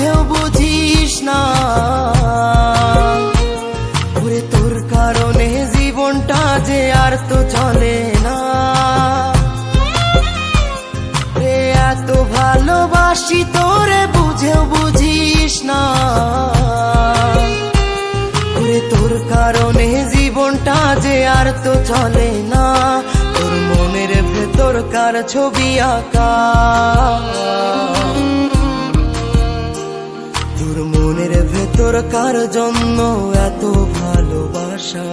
বুঝেও বুঝিস না। ওরে তোর কারণে জীবনটা যে আর তো চলে না। রে এত ভালোবাসি তোরে, বুঝেও বুঝিস না। ওরে তোর কারণে জীবনটা যে আর তো চলে না। তোর মনের ভেতর কার ছবি আঁকা। তোর মনের ভেতর কার জন্য এত ভালোবাসা?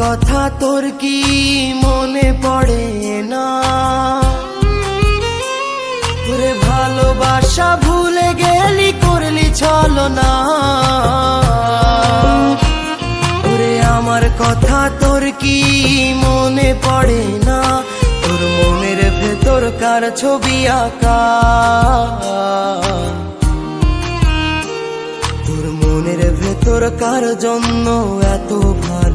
কথা তোর কি মনে পড়ে না? ওরে ভালোবাসা ভুলে গেলি, করলি চলো না ওরে আমার কথা তোর কি মনে পড়ে না? তোর মনের ভেতর কার ছবি আঁকা। তোর মনের ভেতর কার জন্য এত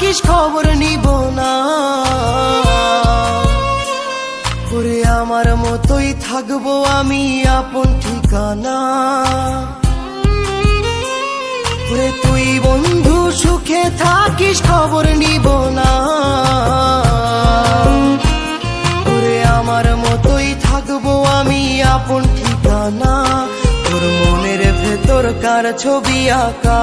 থাকিস খবর নিব না। ওরে আমার মতোই থাকব আমি আপন ঠিকানা। ওরে তুই বন্ধু সুখে থাকিস খবর নিব না। ওরে আমার মতোই থাকব আমি আপন ঠিকানা। তোর মনের ভেতর কার ছবি আঁকা।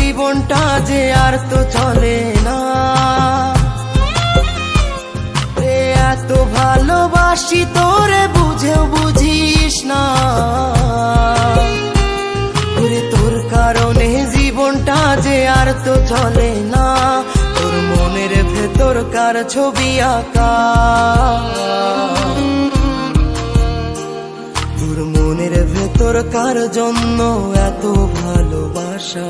জীবনটা যে আর তো চলে না। রে, এত ভালোবাসি তোরে, বুঝেও বুঝিস না। তোর কারণে জীবনটা যে আর তো চলে না। তোর মনের ভেতর কার ছবি আঁকা। তোর মনের ভেতর কার জন্য এত ভালোবাসা।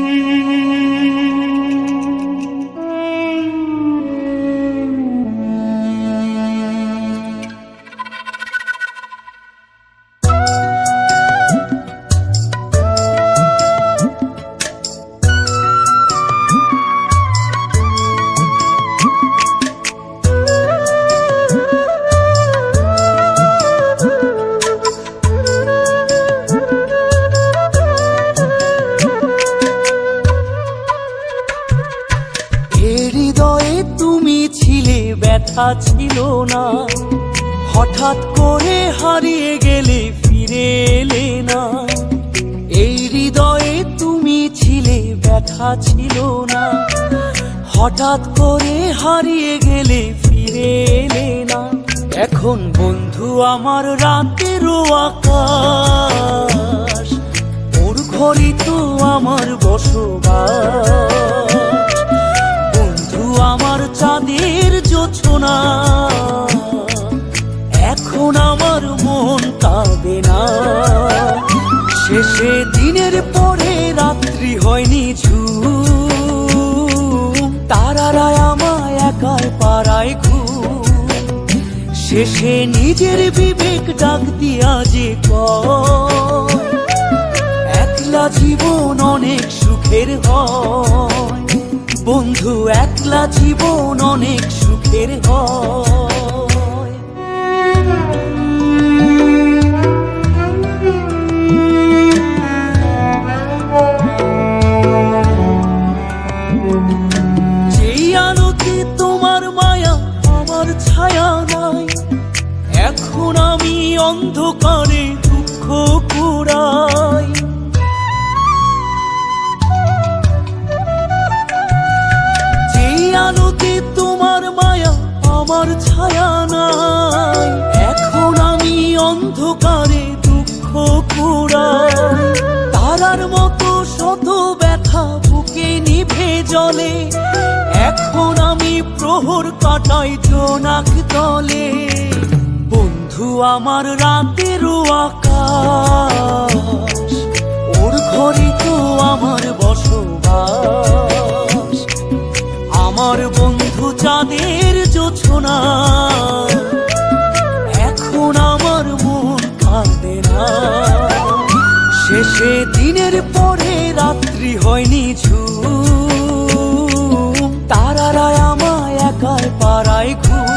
কথা ছিল না। হঠাৎ করে হারিয়ে গেলে ফিরে এলে না। এই হৃদয়ে তুমি ছিলে, ব্যথা ছিল না। হঠাৎ করে হারিয়ে গেলে ফিরে এলে না। এখন বন্ধু আমার রাতেরও আকাশ, ওর ঘরই তো আমার বসবাস। বন্ধু আমার চাঁদের জোছনা এখন আমার মন কাঁদে না। শেষে দিনের পরে রাত্রি হয়নি ঝুম। তারারা আমায় একাই পাড়ায় ঘুম। শেষে নিজের বিবেক ডাক দিয়া যে একলা জীবন অনেক সুখের হয়। বন্ধু, একলা জীবন অনেক সুখের হয় যেই আলোতে তোমার মায়া আমার ছায়া নাই এখন আমি অন্ধকারে জলে। এখন আমি প্রহর কাটাই জোনাক তলে বন্ধু, আমার রাতেরও আকাশ, ওর ঘরে তো আমার বসবাস। আমার বন্ধু চাঁদের জোছনা। এখন আমার মন কাঁদে না। শেষে দিনের পরে রাত্রি হয়নি ঝুম একাই পাড়ায় ঘুম।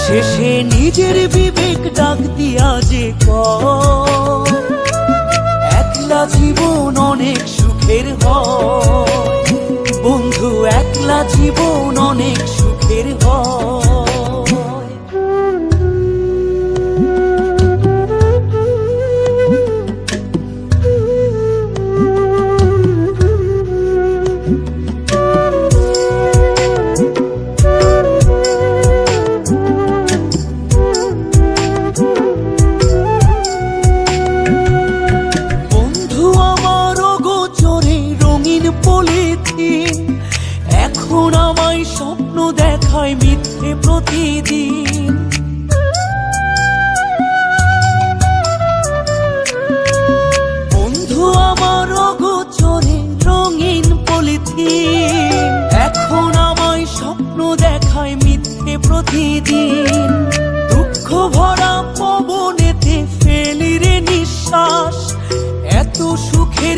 শেষে নিজের বিবেক ডাক দিয়া যে একলা জীবন অনেক সুখের হয়। বন্ধু, একলা জীবন অনেক সুখের হয়।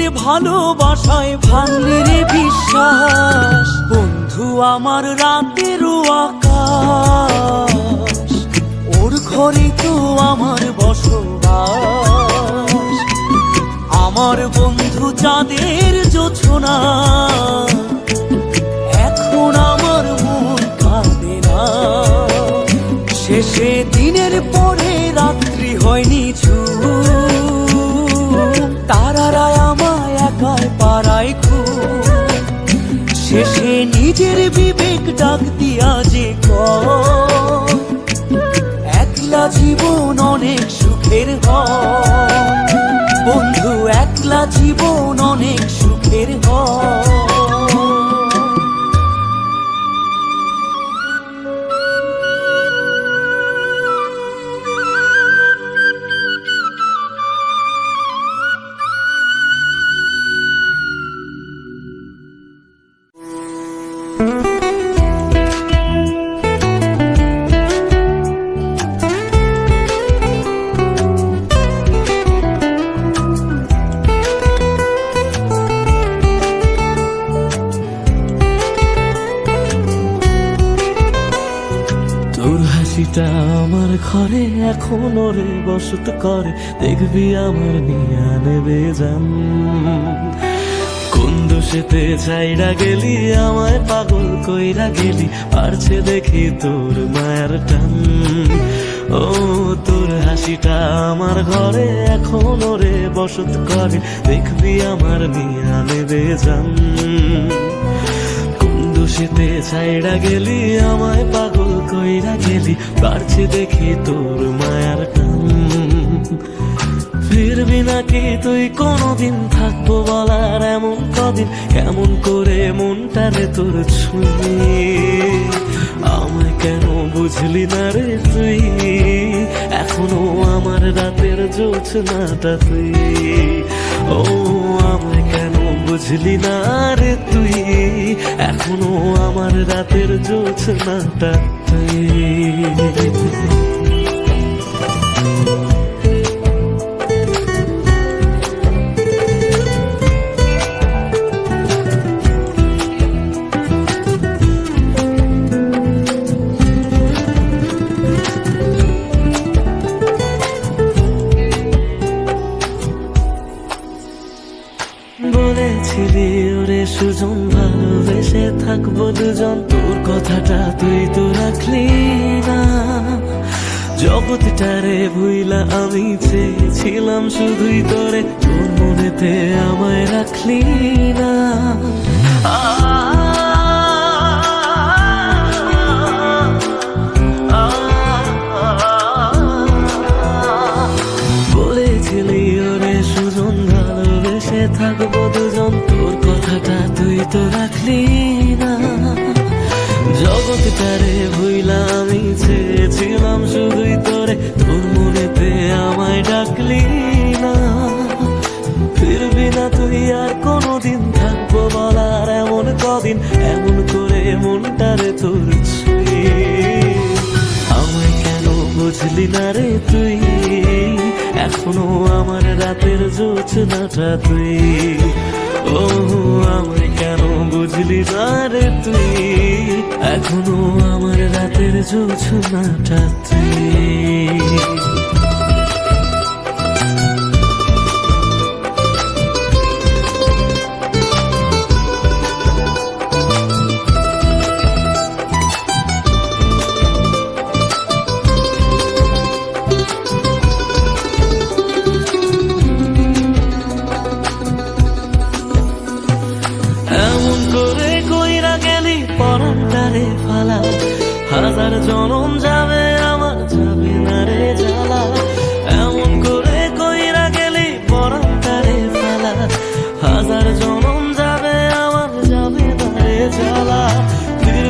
সুখের ভালোবাসায় ভাঙলি রে বিশ্বাস। বন্ধু, আমার রাতেরও আকাশ। ওর ঘরে তো আমার বসবাস। আমার বন্ধু চাঁদের জোছনা। এখন আমার মন কাঁদে না। শেষে দিনের পরে রাত্রি হয়নি ঝুম নিজের বিবেক ডাক দিয়া যে একলা জীবন অনেক সুখের বন্ধু, একলা জীবন অনেক সুখের হয়। হাসিটা আমার ঘরে এখন রে বসত করে। দেখবি আমার নিয়া নেবে যান কোন দোষেতে চাইরা গেলি, আমায় পাগল কইরা গেলি, পারছে দেখি তোর মায়ের টান। ও, তোর হাসিটা আমার ঘরে এখন ওরে বসত করে। দেখবি আমার মিয়া নেবে যান কোন দোষেতে ছাইড়া গেলি, আমায় পাগল কইরা গেলি পারছি দেখি তোর মায়ার টান। ফিরবি নাকি তুই, কোনদিন থাকব বলার এমন কদিন, কেমন করে মনটারে তোর ছুঁয়ে। আমায় কেন বুঝলি না রে তুই? এখনও আমার রাতের জোছনাটা তুই। ও, আমায় কেন বুঝলি না রে তুই এখনও আমার রাতের জোছনাটা তুই। চেয়েছিলাম শুধুই তোরে তোর মনেতে আমায় রাখলি না। বলেছিলি, ওরে সুজন, ভালোবেসে থাকব দুজন, তোর কথাটা তুই তো রাখলি মনটারে তোর আমায় কেন বুঝলি না রে তুই? এখনও আমার রাতের জোছনাটা তুই। ও আমায় কেন বুঝলি না রে তুই? এখনও আমার রাতের জোছনাটা তুই।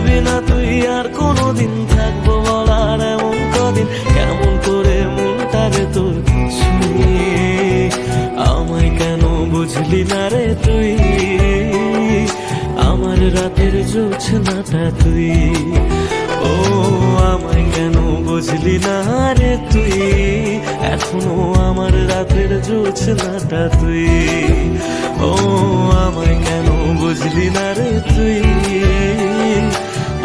ফিরবি না তুই আর কোনোদিন থাকব বলার এমন কদিন। কেমন করে মনটারে তোর আমায় কেন বুঝলি না রে তুই? আমার রাতের জোছনাটা তুই। ও, আমায় কেন বুঝলি না রে তুই? এখনও আমার রাতের জোছনাটা তুই। ও, আমায় কেন বুঝলি না রে তুই?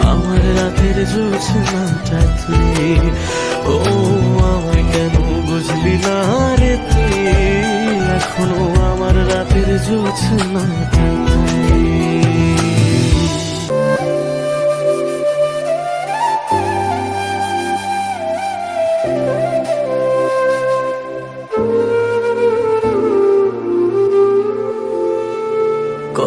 আমার রাতের জোছনাটা তুই। ও, আমায় কেন বুঝলি না রে তুই? এখনও আমার রাতের জোছনাটা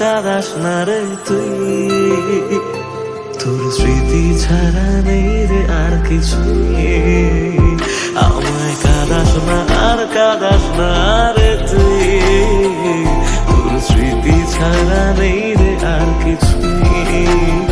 কাদাস না রে তুই। তোর স্মৃতি ছাড়া নেই রে আর কিছু আমায় কাদাস না, আর কাদাস না রে তুই। তোর স্মৃতি ছাড়া নেই রে আর কিছুই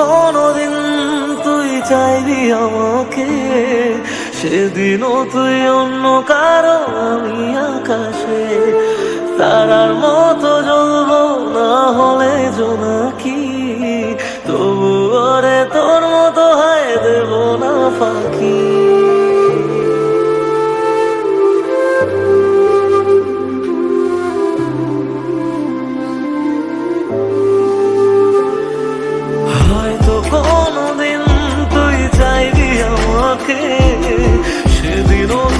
কোনোদিন তুই চাইবি আমাকে? সেদিনও তুই অন্য কারও, আমি আকাশে। তারার মতো জ্বলব না হলে জোনাকি তবু আরে তোর মতো হায় দেব না ফাঁকি। সেদিনও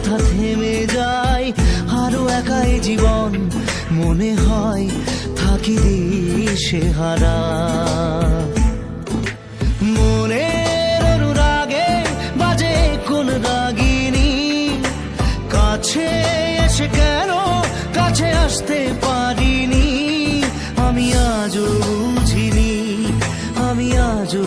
কথা থেমে যায়, আরও একাই জীবন মনে হয় থাকি দিশে হারা। মনের অনুরাগে বাজে কোন রাগিনী, কাছে এসে কেন কাছে আসতে পারিনি? আমি আজও বুঝিনি, আমি আজও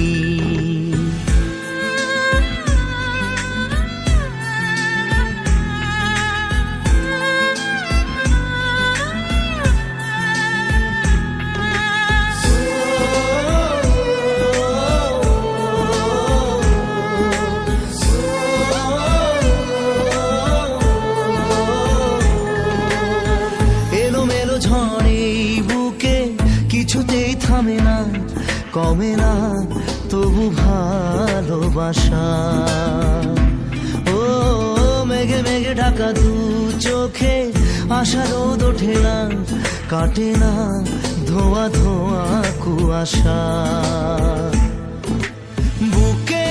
বুকে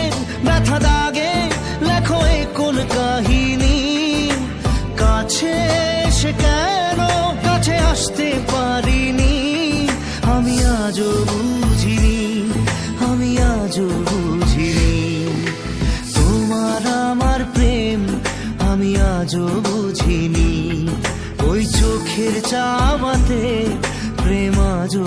ব্যথা দাগে, লেখো এ কোন কাহিনী। কাছে এসে কেন কাছে আসতে পারিনি? আমি আজও বুঝিনি, আমি আজও বুঝিনি। তোমার আমার প্রেম আমি আজও বুঝিনি। ওই চোখের চাওয়াতে প্রেম আজও